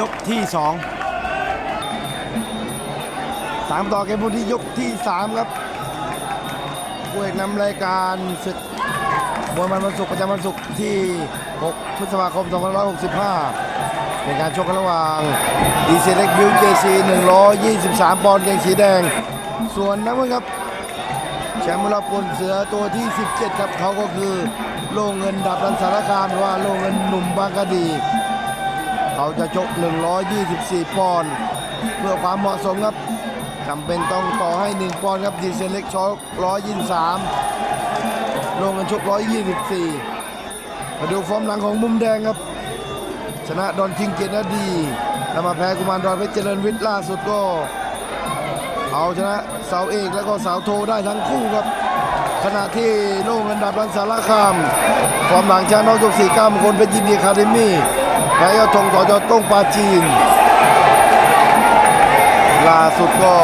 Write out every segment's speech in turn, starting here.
ยกที่สองตามต่อเกมบนที่ยกที่สามครับผู้เอกนำรายการศึกมวยมันวันศุกร์ประจำวันศุกร์ที่ 6 พฤษภาคม 2565 เป็นการชกกันระหว่างดีเซเล็กบิวเจซี123 ปอนด์เกงสีแดง ส่วนน้ำเงินครับ แชมป์รอบปนเสือตัวที่ 17 ครับเขาก็คือ โล่เงินดับรันสารคามหรือว่าโล่เงินหนุ่มบางกะดี เขาจะชก 124 ปอนด์เพื่อความเหมาะสมครับจำเป็นต้องต่อให้ 1 ปอนด์ครับดีเซลเล็กชก123 ลงกันชก 124 มาดูฟอร์มหลังของมุมแดงครับ ชนะดอนคิงเกียรตินดี แล้วมาแพ้กุมารดอนเพชรเจริญวิทย์ล่าสุดก็ เอาชนะสาวเอกแล้วก็สาวโทได้ทั้งคู่ครับขณะที่โล่งอันดับรันสารคามฟอร์มหลังชนะนอกยกสี่เก้ามงคลเป็นยินดีคาเดมี่ แพ้ยอดธงต่อยอต้งปาจีน ล่าสุดก็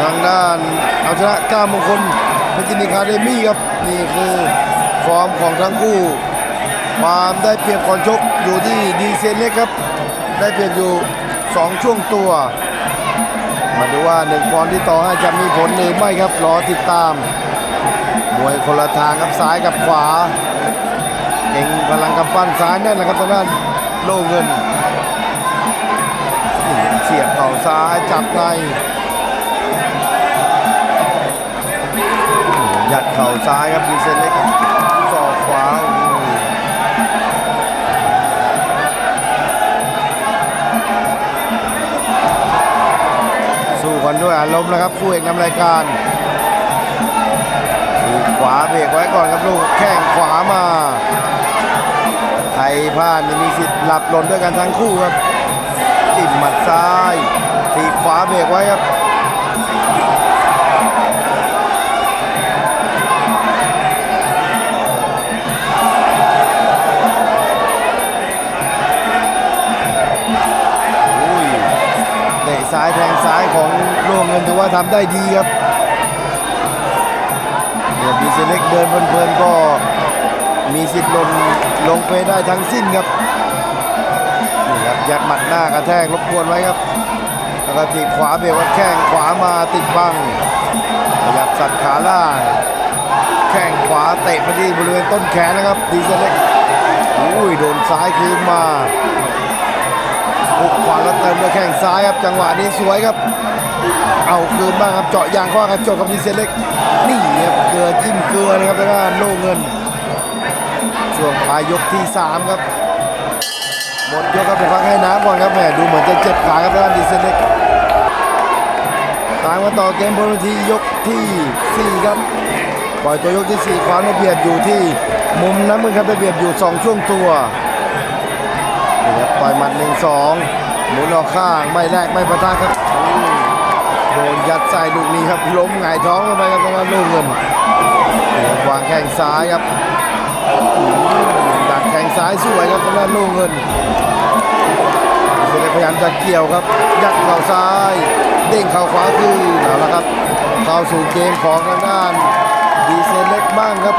ทางด้านเอาชนะก้ามงคลเป็นยินดีคาเดมี่ครับ นี่คือฟอร์มของทั้งคู่ความได้เปรียบก่อนชกอยู่ที่ดีเซนเล็กครับ ได้เปรียบอยู่ 2 ช่วงตัว มาดูว่าหนึ่งปอนที่ต่อให้จะมีผลหรือไม่ครับรอติดตามมวยคนละทางครับซ้ายกับขวา เก่งพลังกำปั้นซ้ายแน่นนะครับทางด้านโล่เงินเสียบเข่าซ้ายจับในยัดเข่าซ้ายครับดีเซนเล็กศอกขวาสู้กันด้วยอารมณ์นะครับคู่เอกนำรายการขวาเบรกไว้ก่อนครับลูกแข้งขวามา ใครพลาดมีสิทธิ์หลับหล่นด้วยกันทั้งคู่ครับจิ้มหมัดซ้ายทีขวาเบรกไว้ครับอุ้ยเตะซ้ายแทงซ้ายของโล่งเงินถือว่าทำได้ดีครับเดี๋ยวบีเซเล็กเดินเพลินๆก็ มีสิทธิ์ล่นลงไปได้ทั้งสิ้นครับนี่ครับยัดหมัดหน้ากระแทกรบกวนไว้ครับแล้วก็ทีขวาเบรกว่าแข้งขวามาติดบังขยับสัดขาล่างแข้งขวาเตะไปที่บริเวณต้นแขนนะครับดีเซเล็กอุ้ยโดนซ้ายคืนมาหุกขวาแล้วเติมด้วยแข้งซ้ายครับจังหวะนี้สวยครับ เอาคืนบ้างครับเจาะยางข้อกระจกกับดีเซลเล็กนี่ครับเกลือจิ้มเกลือเลยครับทางด้านโล่เงิน ช่วงปลายยกที่ 3 ครับ หมดยกครับเดี๋ยวพักให้น้ำก่อนครับแหมดูเหมือนจะเจ็บขาครับด้านดีเซลเล็กตามมาต่อเกมบนเวทียกที่ 4 ครับ ปล่อยตัวยกที่ 4 ความได้เปรียบอยู่ที่มุมน้ำมือครับได้เปรียบอยู่ 2 ช่วงตัวนี่ครับต่อยหมัดหนึ่งสองหมุนออกข้างไม่แลกไม่ประทะครับโดนยัดใส่ลูกนี้ครับล้มหงายท้องลงไปครับทางด้นลูกเงินควางแข้งซ้ายครับ ซ้ายสวยครับทางด้านลูกเงินเสด็จพยายามจะเกี่ยวครับ ยัดเข่าซ้าย เด้งเข่าขวาคืนเอาละครับ เข้าสู่เกมของทางด้านดีเซเล็กบ้างครับ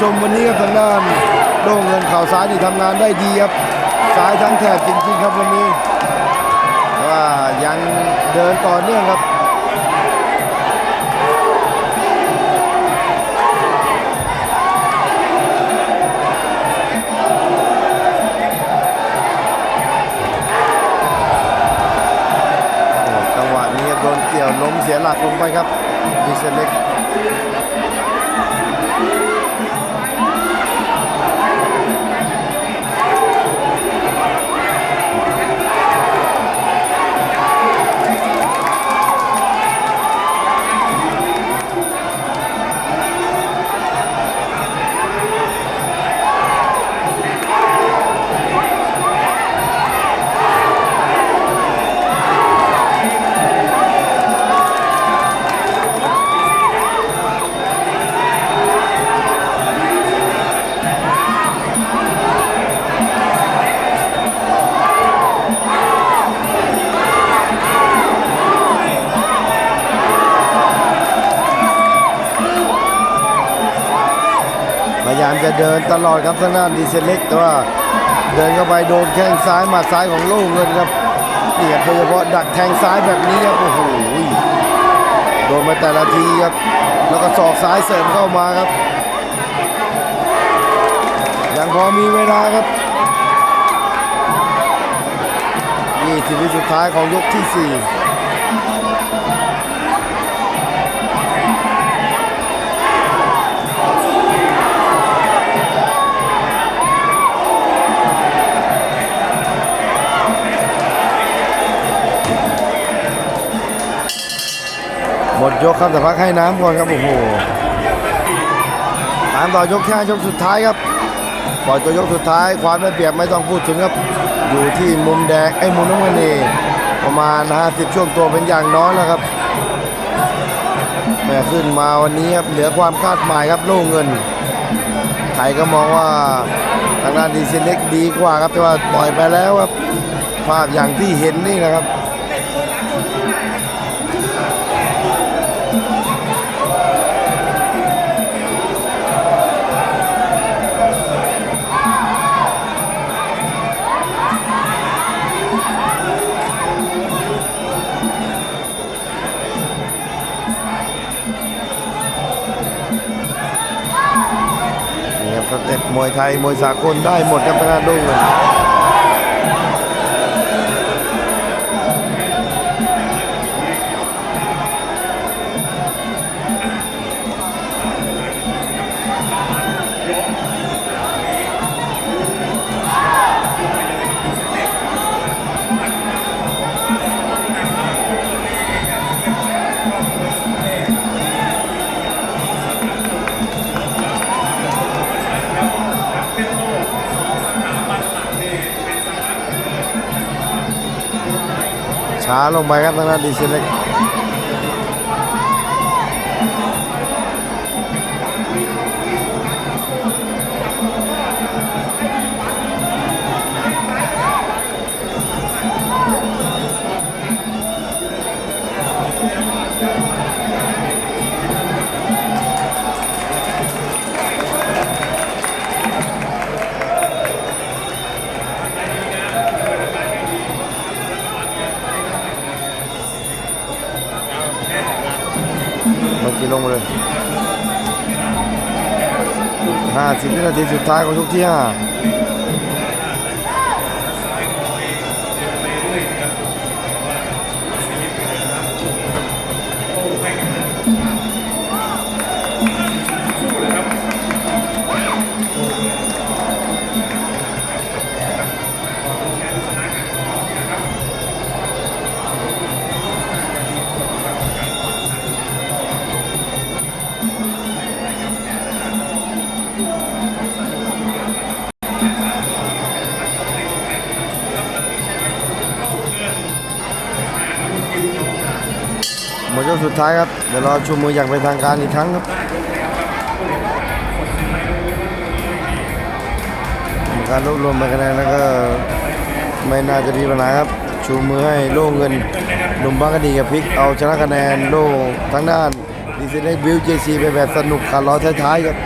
ชมวันนี้ครับทางด้านโด่งเงินข่าซ้ายนี่ทำงานได้ดีครับซ้ายทั้งแถบจริงๆครับวันนี้ว่ายังเดินต่อเนื่องครับโอ้จังหวะนี้โดนเกี่ยวล้มเสียหลักลงไปครับดีเซลเล็กายามจะเดินตลอดครับทางด้านดีเซเล็กแต่ว่าเดินเข้าไปโดนแข้งซ้ายหมาซ้ายของโล่เงินครับนี่ครับโดยเฉพาะดักแทงซ้ายแบบนี้ครับโอ้โหโดนมาแต่ละทีครับ แล้วก็ศอกซ้ายเสริมเข้ามาครับ ยังพอมีเวลาครับนี่สิบวิสุดท้ายของยกที่สี่ ยกครับแต่พักให้น้ำก่อนครับโอ้โหตามต่อยกแค่ยกสุดท้ายครับปล่อยตัวยกสุดท้ายความได้เปรียบไม่ต้องพูดถึงครับ อยู่ที่มุมแดงไอ้มุมน้ำเงินนี่ประมาณ 50 ช่วงตัวเป็นอย่างน้อยแล้วครับแม่ขึ้นมาวันนี้ครับเหลือความคาดหมายครับโล่เงินไทยก็มองว่าทางด้านดีเซลเล็กดีกว่าครับแต่ว่าปล่อยไปแล้วครับภาพอย่างที่เห็นนี่นะครับ เต็ปมวยไทยมวยสากลได้หมดครับทางด้านลุง ช้าลงไปครับทางด้านดีเซลเล็ก มื่อกี้ลงมาเลย 50วินาทีสุดท้ายของยกที่5 หมดยกสุดท้ายครับ เดี๋ยวรอชูมืออย่างเป็นทางการอีกครั้งครับการรวบรวมคะแนนแล้วก็ไม่น่าจะมีปัญหาครับ ชูมือให้โล่เงินหนุ่มบางกะดีกับพิก เอาชนะคะแนนโล่ทั้งด้านดีเซลเล็กบิวเจซีไปแบบสนุกขาดล้อท้ายๆครับ